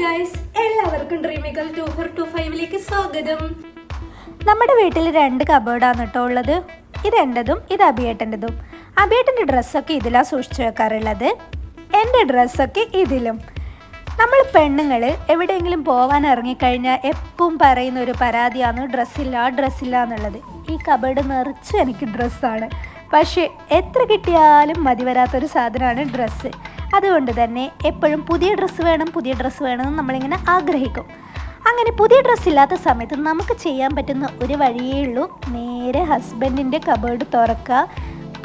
Guys എല്ലാവർക്കും ഡ്രീമികൾ two four two ഫൈവിലേക്ക് സ്വാഗതം. നമ്മുടെ വീട്ടിൽ രണ്ട് കബേർഡാണ് കേട്ടോ ഉള്ളത്. ഇത് എന്റെതും ഇത് അബിയേട്ടന്റെതും അബിയേട്ടന്റെ ഡ്രസ്സൊക്കെ ഇതിലാണ് സൂക്ഷിച്ചു വെക്കാറുള്ളത്. എന്റെ ഡ്രസ്സൊക്കെ ഇതിലും. നമ്മൾ പെണ്ണുങ്ങൾ എവിടെയെങ്കിലും പോകാൻ ഇറങ്ങിക്കഴിഞ്ഞാൽ എപ്പം പറയുന്ന ഒരു പരാതിയാണ് ഡ്രസ്സില്ല ഡ്രസ്സില്ല എന്നുള്ളത്. ഈ കബേർഡ് നിറച്ച് എനിക്ക് ഡ്രസ്സാണ് പക്ഷേ എത്ര കിട്ടിയാലും മതി വരാത്തൊരു സാധനമാണ് ഡ്രസ്സ് അതുകൊണ്ട് തന്നെ എപ്പോഴും പുതിയ ഡ്രസ്സ് വേണം പുതിയ ഡ്രസ്സ് വേണമെന്ന് നമ്മളിങ്ങനെ ആഗ്രഹിക്കും. അങ്ങനെ പുതിയ ഡ്രസ്സ് ഇല്ലാത്ത സമയത്ത് നമുക്ക് ചെയ്യാൻ പറ്റുന്ന ഒരു വഴിയേ ഉള്ളൂ നേരെ ഹസ്ബൻഡിന്റെ കബേർഡ് തുറക്കുക.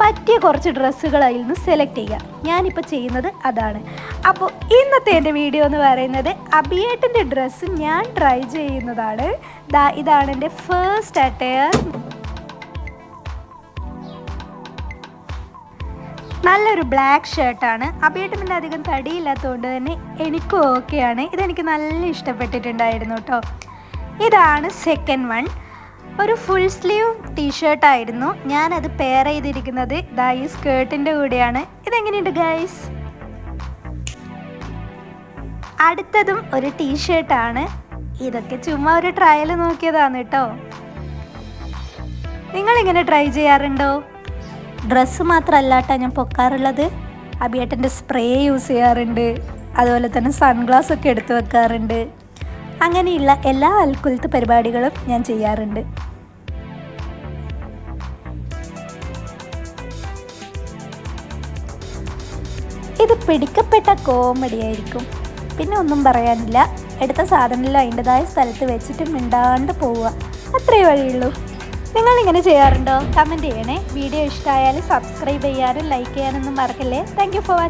പറ്റിയ കുറച്ച് ഡ്രസ്സുകൾ അതിൽ നിന്ന് സെലക്ട് ചെയ്യുക. ഞാനിപ്പോൾ ചെയ്യുന്നത് അതാണ്. അപ്പോൾ ഇന്നത്തെ എന്റെ വീഡിയോ എന്ന് പറയുന്നത് അഭിയേട്ടന്റെ ഡ്രസ്സ് ഞാൻ ട്രൈ ചെയ്യുന്നതാണ്. ഇതാണ് എന്റെ ഫേസ്റ്റ് അറ്റയർ നല്ലൊരു ബ്ലാക്ക് ഷർട്ടാണ് അഭിയേട്ടന്റെ അധികം തടിയില്ലാത്തതുകൊണ്ട് തന്നെ എനിക്കും ഓക്കെയാണ് ഇതെനിക്ക് നല്ല ഇഷ്ടപ്പെട്ടിട്ടുണ്ടായിരുന്നു കേട്ടോ ഇതാണ് സെക്കൻഡ് വൺ ഒരു ഫുൾ സ്ലീവ് ടീഷർട്ടായിരുന്നു ഞാനത് പെയർ ചെയ്തിരിക്കുന്നത് ദാ ഈ സ്കേർട്ടിന്റെ കൂടെയാണ്. ഇതെങ്ങനെയുണ്ട് ഗൈസ് അടുത്തതും ഒരു ടീഷർട്ടാണ് ഇതൊക്കെ ചുമ്മാ ഒരു ട്രയൽ നോക്കിയതാണ് കേട്ടോ നിങ്ങളിങ്ങനെ ട്രൈ ചെയ്യാറുണ്ടോ? ഡ്രസ്സ് മാത്രമല്ല കേട്ടോ ഞാൻ പൊക്കാറുള്ളത്. അബിയേട്ടന്റെ സ്പ്രേ യൂസ് ചെയ്യാറുണ്ട്. അതുപോലെ തന്നെ സൺഗ്ലാസ് ഒക്കെ എടുത്തു വെക്കാറുണ്ട്. അങ്ങനെയുള്ള എല്ലാ അൽക്കുലത്ത് പരിപാടികളും ഞാൻ ചെയ്യാറുണ്ട്. ഇത് പിടിക്കപ്പെട്ട കോമഡി ആയിരിക്കും. പിന്നെ ഒന്നും പറയാനില്ല. എടുത്ത സാധനമെല്ലാം അതിന്റെതായ സ്ഥലത്ത് വെച്ചിട്ട് മിണ്ടാണ്ട് പോവുക. അത്രേ വഴിയുള്ളൂ. നിങ്ങൾ ഇങ്ങനെ ചെയ്യാറുണ്ടോ? കമന്റ് ചെയ്യണേ. വീഡിയോ ഇഷ്ടമായാൽ സബ്സ്ക്രൈബ് ചെയ്യാനും ലൈക്ക് ചെയ്യാനൊന്നും മറക്കല്ലേ. Thank for